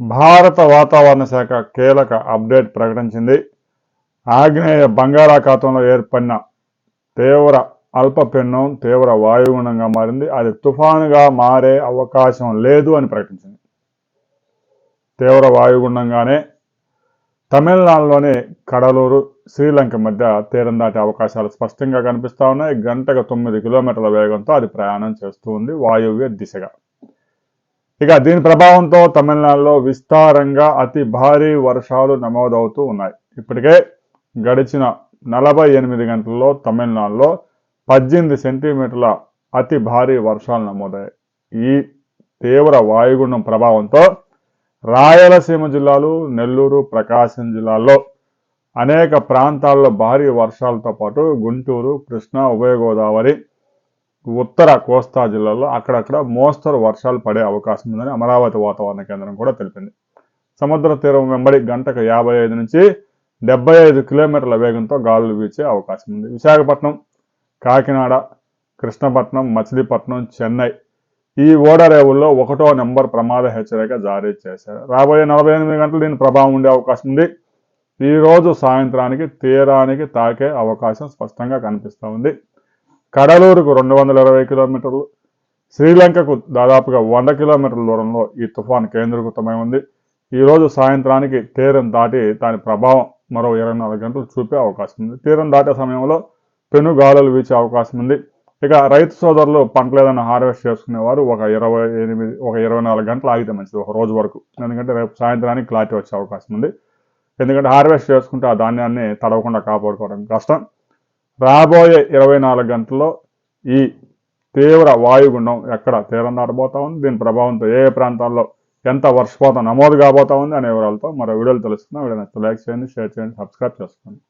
భారత వాతావరణ శాఖ కీలక అప్డేట్ ప్రకటించింది. ఆగ్నేయ బంగాళాఖాతంలో ఏర్పడిన తీవ్ర అల్పపిండం తీవ్ర వాయుగుణంగా మారింది. అది తుఫానుగా మారే అవకాశం లేదు అని ప్రకటించింది. తీవ్ర వాయుగుండంగానే తమిళనాడులోని కడలూరు శ్రీలంక మధ్య తీరం దాటే అవకాశాలు స్పష్టంగా కనిపిస్తూ ఉన్నాయి. గంటకు తొమ్మిది కిలోమీటర్ల వేగంతో అది ప్రయాణం చేస్తూ ఉంది. వాయువ్య దిశగా ఇక దీని ప్రభావంతో తమిళనాడులో విస్తారంగా అతి భారీ వర్షాలు నమోదవుతూ ఉన్నాయి. ఇప్పటికే గడిచిన నలభై ఎనిమిది గంటల్లో తమిళనాడులో పద్దెనిమిది సెంటీమీటర్ల అతి భారీ వర్షాలు నమోదయ్యాయి. ఈ తీవ్ర వాయుగుండం ప్రభావంతో రాయలసీమ జిల్లాలు నెల్లూరు ప్రకాశం జిల్లాల్లో అనేక ప్రాంతాల్లో భారీ వర్షాలతో పాటు గుంటూరు కృష్ణా ఉభయ గోదావరి ఉత్తర కోస్తా జిల్లాలో అక్కడక్కడ మోస్తరు వర్షాలు పడే అవకాశం ఉందని అమరావతి వాతావరణ కేంద్రం కూడా తెలిపింది. సముద్ర తీరం వెంబడి గంటకు యాభై ఐదు నుంచి డెబ్బై ఐదు కిలోమీటర్ల వేగంతో గాలులు వీచే అవకాశం ఉంది. విశాఖపట్నం కాకినాడ కృష్ణపట్నం మచిలీపట్నం చెన్నై ఈ ఓడరేవుల్లో ఒకటో నెంబర్ ప్రమాద హెచ్చరిక జారీ చేశారు. రాబోయే నలభై ఎనిమిది గంటలు దీని ప్రభావం ఉండే అవకాశం ఉంది. ఈరోజు సాయంత్రానికి తీరానికి తాకే అవకాశం స్పష్టంగా కనిపిస్తూ ఉంది. కడలూరుకు రెండు వందల ఇరవై కిలోమీటర్లు శ్రీలంకకు దాదాపుగా వంద కిలోమీటర్ల దూరంలో ఈ తుఫాన్ కేంద్రీకృతమై ఉంది. ఈరోజు సాయంత్రానికి తీరం దాటి దాని ప్రభావం మరో ఇరవై నాలుగు గంటలు చూపే అవకాశం ఉంది. తీరం దాటే సమయంలో పెను గాలులు వీచే అవకాశం ఉంది. ఇక రైతు సోదరులు పంటలు ఏదైనా హార్వెస్ట్ చేసుకునేవారు ఒక ఇరవై ఎనిమిది ఒక ఇరవై నాలుగు గంటలు ఆగితే మంచిది ఒక రోజు వరకు. ఎందుకంటే రేపు సాయంత్రానికి క్లారిటీ వచ్చే అవకాశం ఉంది. ఎందుకంటే హార్వెస్ట్ చేసుకుంటే ఆ ధాన్యాన్ని తడవకుండా కాపాడుకోవడం కష్టం. రాబోయే ఇరవై నాలుగు గంటల్లో ఈ తీవ్ర వాయుగుండం ఎక్కడ తీరం దాటబోతా ఉంది? దీని ప్రభావంతో ఏ ప్రాంతాల్లో ఎంత వర్షపాతం నమోదు కాబోతా ఉంది అనే వివరాలతో మరో వీడియోలు తెలుస్తున్నా వీడియో లైక్ చేయండి షేర్ చేయండి సబ్స్క్రైబ్ చేసుకోండి.